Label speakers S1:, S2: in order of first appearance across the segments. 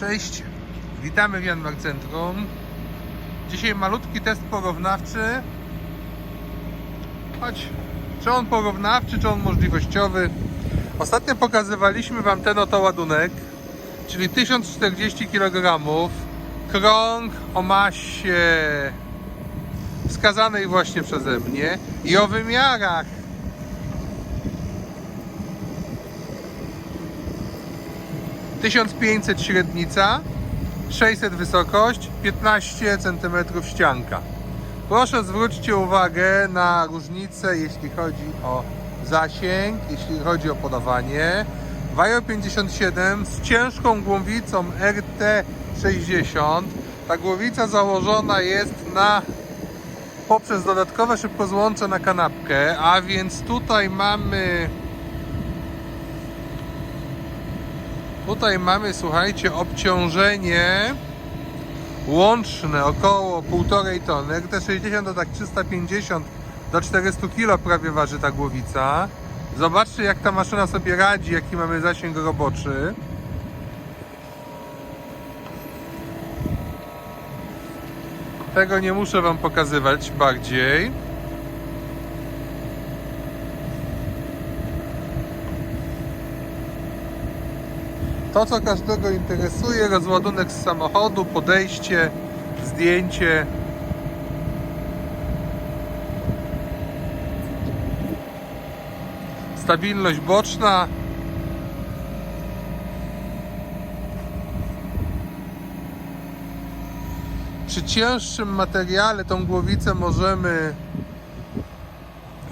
S1: Cześć, witamy w Janmark Centrum. Dzisiaj malutki test porównawczy. Chodź, czy on porównawczy, czy on możliwościowy. Ostatnio pokazywaliśmy Wam ten oto ładunek, czyli 1040 kg. Krąg o masie wskazanej właśnie przeze mnie i o wymiarach. Tysiąc pięćset średnica, 600 wysokość, 15 cm ścianka. Proszę zwróćcie uwagę na różnicę, jeśli chodzi o zasięg, jeśli chodzi o podawanie. Wajo 57 z ciężką głowicą RT60. Ta głowica założona jest na poprzez dodatkowe szybkozłącze na kanapkę, a więc tutaj mamy tutaj mamy, słuchajcie, obciążenie łączne około 1,5 tony. RT60 to tak 350 do 400 kg prawie waży ta głowica. Zobaczcie jak ta maszyna sobie radzi, jaki mamy zasięg roboczy. Tego nie muszę Wam pokazywać bardziej. To, co każdego interesuje, rozładunek z samochodu, podejście, zdjęcie. Stabilność boczna. Przy cięższym materiale tą głowicę możemy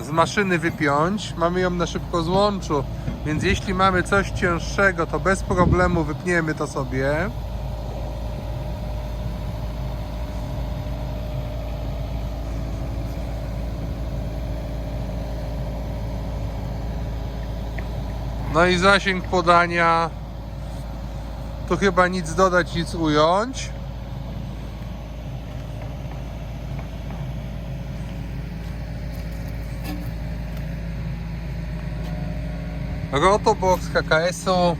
S1: z maszyny wypiąć. Mamy ją na szybko złączu, więc jeśli mamy coś cięższego, to bez problemu wypniemy to sobie. No i zasięg podania to chyba nic dodać, nic ująć. Rotobox HKS-u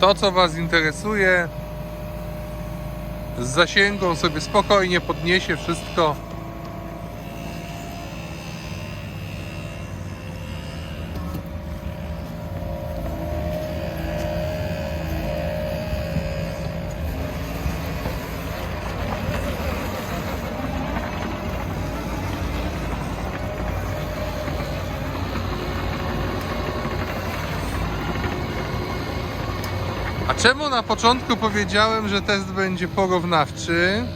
S1: To co Was interesuje z zasięgą sobie spokojnie podniesie wszystko Czemu na początku powiedziałem, że test będzie porównawczy?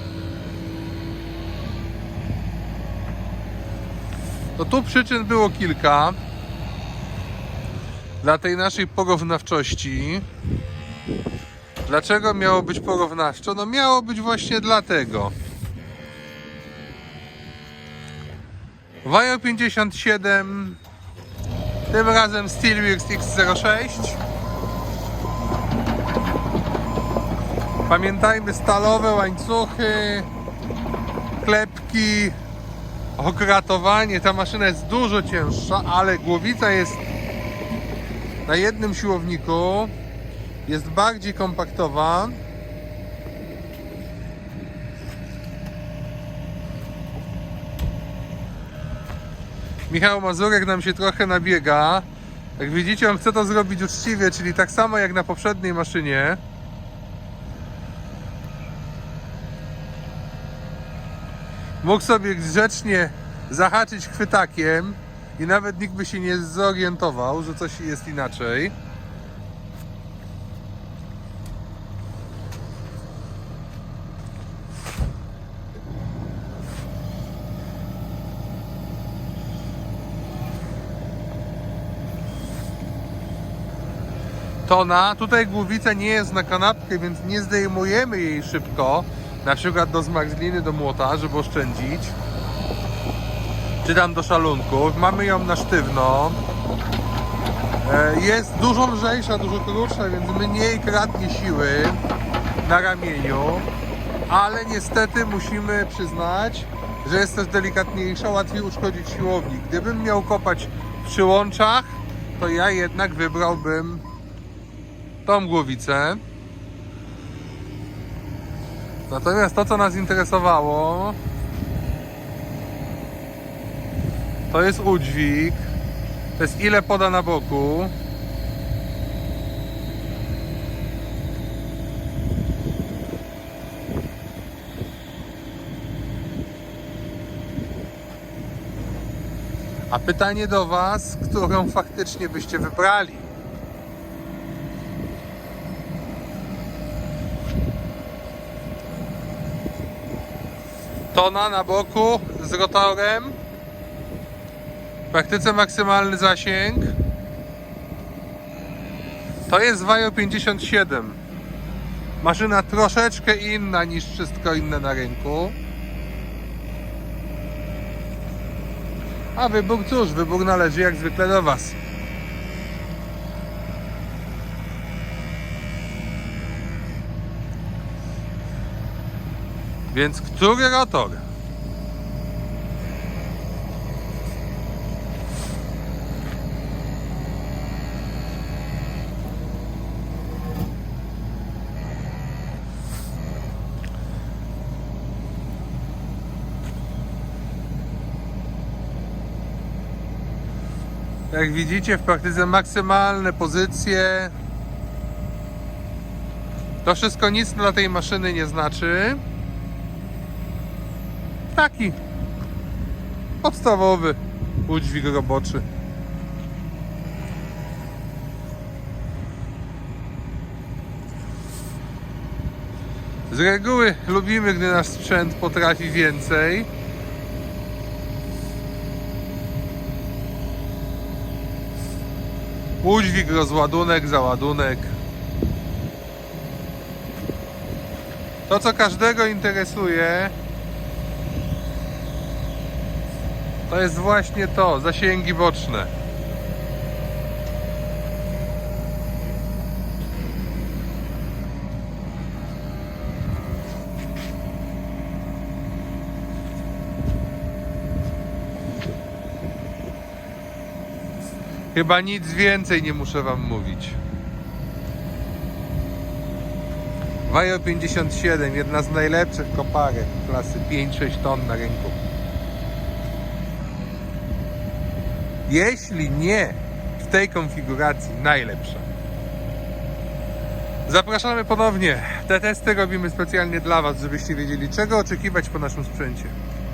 S1: No tu przyczyn było kilka dla tej naszej porównawczości. Dlaczego miało być porównawczo? No miało być właśnie dlatego. Wajo 57 tym razem Steelworks X06 Pamiętajmy stalowe łańcuchy, klepki, okratowanie. Ta maszyna jest dużo cięższa, ale głowica jest na jednym siłowniku. Jest bardziej kompaktowa. Michał Mazurek nam się trochę nabiega. Jak widzicie, on chce to zrobić uczciwie, czyli tak samo jak na poprzedniej maszynie. Mógł sobie grzecznie zahaczyć chwytakiem i nawet nikt by się nie zorientował, że coś jest inaczej. Tona, tutaj głowica nie jest na kanapkę, więc nie zdejmujemy jej szybko, na przykład do zmarzliny, do młota, żeby oszczędzić. Czy tam do szalunków. Mamy ją na sztywno. E, Jest dużo lżejsza, dużo krótsza, więc mniej kratnie siły na ramieniu. Ale niestety musimy przyznać, że jest też delikatniejsza, łatwiej uszkodzić siłownik. Gdybym miał kopać w przyłączach, to ja jednak wybrałbym tą głowicę. Natomiast to, co nas interesowało, to jest udźwig. To jest ile poda na boku. A pytanie do Was, którą faktycznie byście wybrali? Tona na boku z rotorem. W praktyce maksymalny zasięg. To jest Vajo 57. Maszyna troszeczkę inna niż wszystko inne na rynku. A wybór cóż, wybór należy jak zwykle do Was. Więc który rotor? Jak widzicie w praktyce maksymalne pozycje. To wszystko nic dla tej maszyny nie znaczy. Taki podstawowy udźwig roboczy. Z reguły lubimy, gdy nasz sprzęt potrafi więcej. Udźwig, rozładunek, załadunek. To, co każdego interesuje, to jest właśnie to, zasięgi boczne. Chyba nic więcej nie muszę wam mówić. Vajo 57, jedna z najlepszych koparek klasy 5-6 ton na rynku. Jeśli nie w tej konfiguracji najlepsza. Zapraszamy ponownie. Te testy robimy specjalnie dla Was, żebyście wiedzieli czego oczekiwać po naszym sprzęcie.